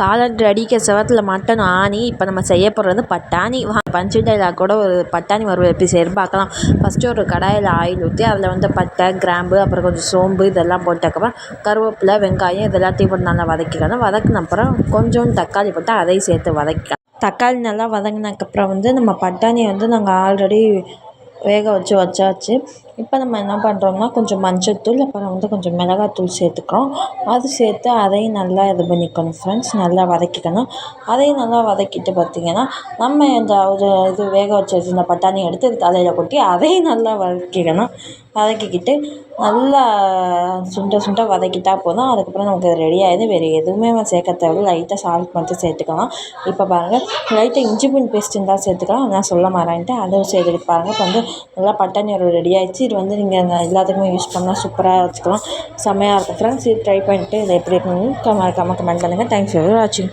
காளான் அடிக்க செவத்தில் மட்டன் ஆணி. இப்போ நம்ம செய்ய போகிறது பட்டாணி. வா பஞ்சு டைலாக் கூட ஒரு பட்டாணி வறுவல் எப்படி செய்யறது பார்க்கலாம். ஃபஸ்ட்டு ஒரு கடாயில் ஆயில் ஊற்றி அதில் வந்து பட்டை கிராம்பு அப்புறம் கொஞ்சம் சோம்பு இதெல்லாம் போட்டக்கப்புறம் கருவேப்பிலை வெங்காயம் இதெல்லாத்தையும் போட்டு நல்லா வதக்கிக்கணும் வதக்கின அப்புறம் கொஞ்சோண்டு தக்காளி போட்டு அதையும் சேர்த்து வதக்கிக்கலாம். தக்காளி நல்லா வதங்கினதுக்கப்புறம் வந்து நம்ம பட்டாணியை வந்து நாங்கள் ஆல்ரெடி வேக வச்சு வச்சாச்சு. இப்போ நம்ம என்ன பண்ணுறோம்னா கொஞ்சம் மஞ்சள்தூள் அப்புறம் வந்து கொஞ்சம் மிளகாத்தூள் சேர்த்துக்கிறோம். அது சேர்த்து அதையும் நல்லா இது பண்ணிக்கணும் ஃப்ரெண்ட்ஸ் நல்லா வதக்கிக்கணும். அதையும் நல்லா வதக்கிட்டு பார்த்திங்கன்னா நம்ம இந்த ஒரு இது வேக வச்சு வச்சுருந்த பட்டாணி எடுத்து தலையில் கொட்டி அதையும் நல்லா வதக்கிக்கணும். வதக்கிக்கிட்டு நல்லா சுண்ட சுண்ட வதக்கிட்டா போதும். அதுக்கப்புறம் நமக்கு அது ரெடி ஆகிடுது வேறு எதுவுமே நம்ம சேர்க்க தேவையில்ல. லைட்டாக சால்ட் மட்டும் சேர்த்துக்கலாம். இப்போ பாருங்கள் லைட்டாக இஞ்சி பூண்டு பேஸ்ட் இருந்தால் சேர்த்துக்கலாம். நான் சொல்ல மாறேன்ட்டு அதுவும் சேர்த்துட்டு பாருங்கள் இப்போ வந்து நல்லா பட்டாணி ஒரு ரெடி ஆகிடுச்சு இது வந்து நீங்கள் எல்லாத்துக்குமே யூஸ் பண்ணால் சூப்பராக வச்சுக்கலாம். செம்மையாக இருக்கும். ஃப்ரெண்ட்ஸ் இது ட்ரை பண்ணிட்டு இதை எப்படி இருக்குன்னு மறக்காமல் கமெண்ட் பண்ணுங்கள் தேங்க்ஸ் ஃபார் வாட்சிங்